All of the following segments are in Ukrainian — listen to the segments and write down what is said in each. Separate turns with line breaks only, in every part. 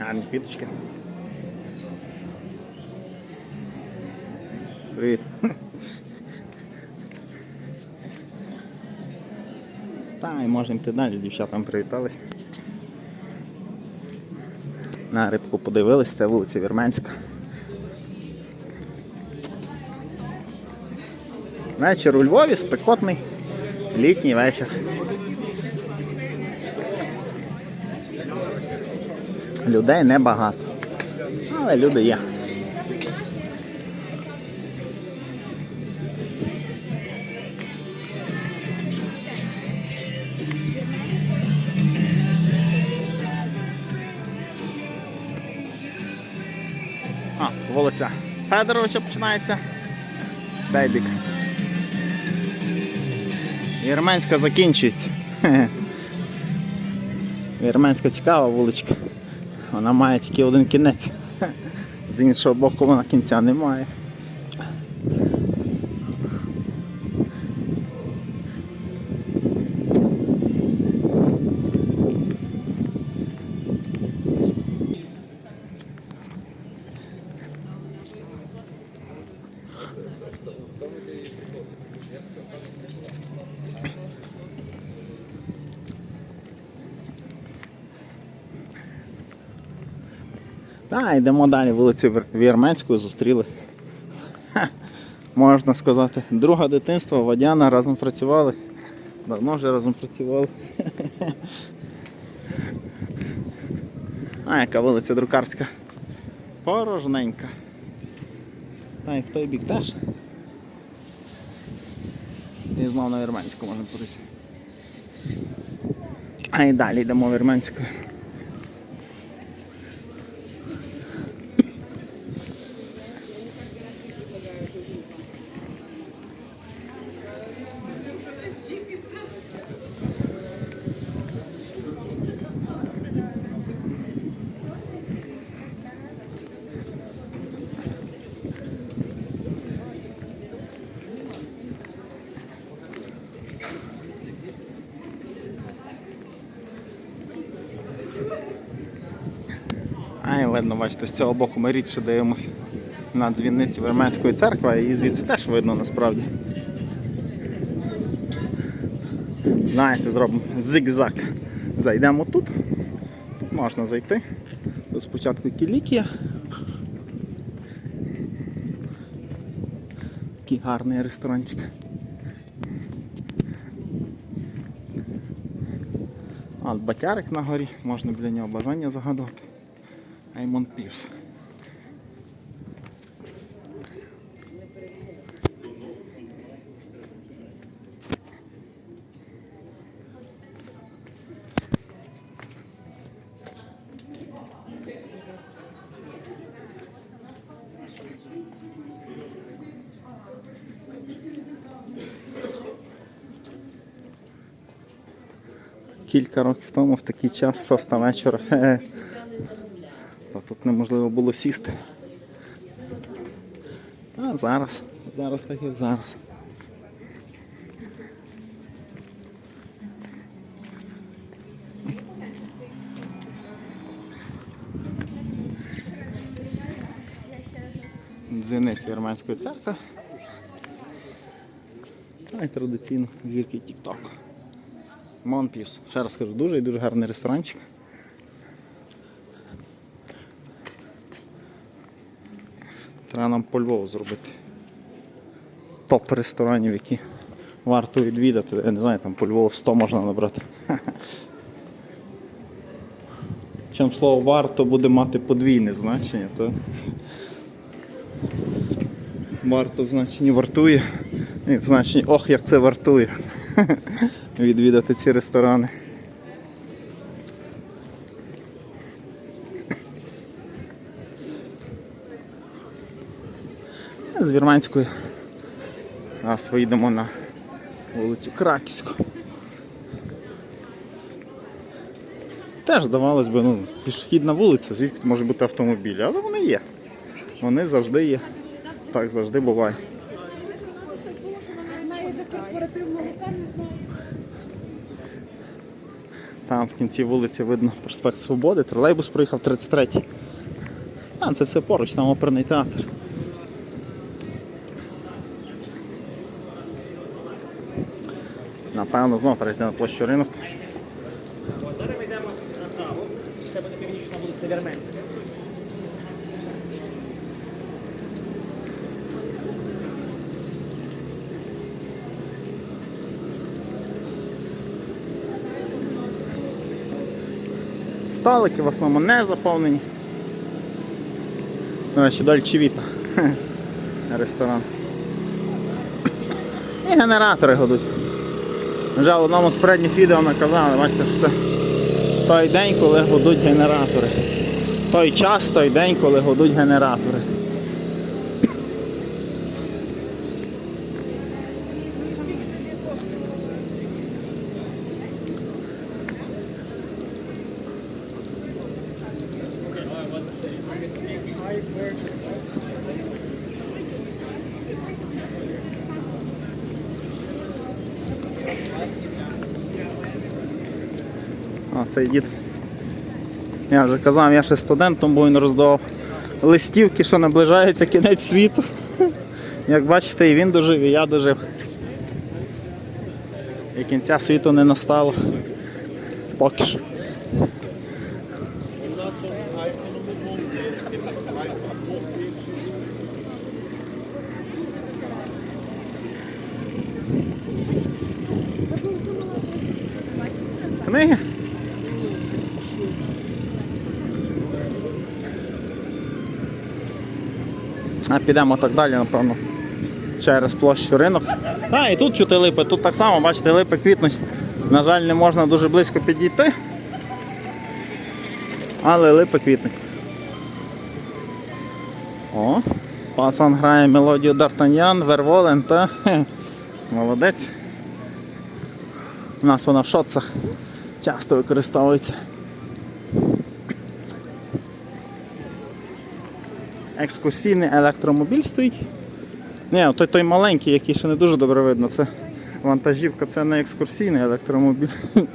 Гарні квіточки. Привіт. Та, і можемо йти далі, з дівчатами привіталися. На рибку подивились, це вулиця Вірменська. Вечір у Львові спекотний літній вечір. Людей небагато. Але люди є. А, вулиця Федоровича починається. Цей бік. Вірменська закінчується. Вірменська цікава вуличка. Вона має тільки один кінець. З іншого боку вона кінця не має. Та, йдемо далі вулицю Вір- Вірменську зустріли. Ха, можна сказати, друга дитинства, Вадяна разом працювали. Давно вже разом працювали. А, яка вулиця Друкарська. Порожненька. Та й в той бік теж. І знову на Вірменську можна подивитися. А і далі йдемо Вірменською. Видно, бачите, з цього боку ми рідше дивимося на дзвіниці Верменської церкви, і звідси теж видно насправді. Знаєте, зробимо зигзаг. Зайдемо тут. Тут можна зайти. Тут спочатку кілікія. Такий гарний ресторанчик. От батярик на горі, можна біля нього бажання загадувати. Еймон Пірс. Кілька років тому в такий час, шоста вечора, то тут неможливо було сісти. А зараз, зараз так як зараз. Дзвіниць Вірменської церкви. А й традиційно зірки TikTok. Монпіс. Ще раз кажу, дуже і дуже гарний ресторанчик. Треба нам по Львову зробити. Топ ресторанів, які варто відвідати. Я не знаю, там по Львову 100 можна набрати. Чим слово варто буде мати подвійне значення, то варто в значенні вартує. І в значенні ох, як це вартує відвідати ці ресторани. З Вірменської нас вийдемо на вулицю Краківську. Теж здавалось би, ну, пішохідна вулиця, звідки може бути автомобілі, але вони є. Вони завжди є. Так завжди буває. Там в кінці вулиці видно проспект Свободи, тролейбус проїхав 33-й. А, це все поруч, там оперний театр. Напевно, знов треба на площу ринок.
Зараз ми йдемо направо. Це буде північна вулиця Вірмен.
Столики в основному не заповнені. До речі, Дольче Віта. Ресторан. І генератори годуть. Вже в одному з передніх відео ми казали, бачите, що це той день, коли годуть генератори. Той час, той день, коли годуть генератори. А, цей дід. Я вже казав, я ще студентом був, він роздавав листівки, що наближається кінець світу. Як бачите, і він дожив, і я дожив. І кінця світу не настало. Поки що. Книги? А підемо так далі, напевно. Через площу ринок. А, і тут чути липи, тут так само, бачите, липи квітнуть. На жаль, не можна дуже близько підійти. Але липи квітнуть. О, пацан грає мелодію Д'Артаньян, Верволен та молодець. У нас вона в шоцах часто використовується. Екскурсійний електромобіль стоїть. Ні, той, той маленький, який ще не дуже добре видно, це вантажівка, це не екскурсійний електромобіль.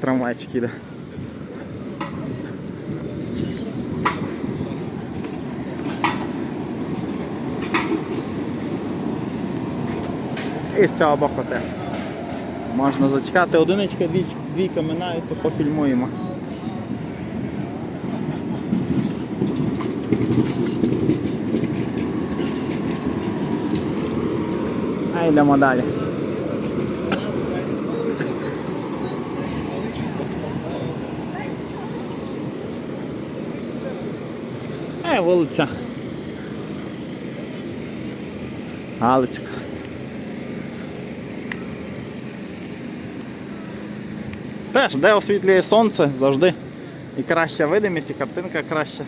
Трамвайчик іде. І з цього боку теж. Можна зачекати одиничка, двічка, двійка минаються, пофільмуємо. А йдемо далі. Е, вулиця. Галицька. Теж, де освітлює сонце, завжди і краща видимість, і картинка краща.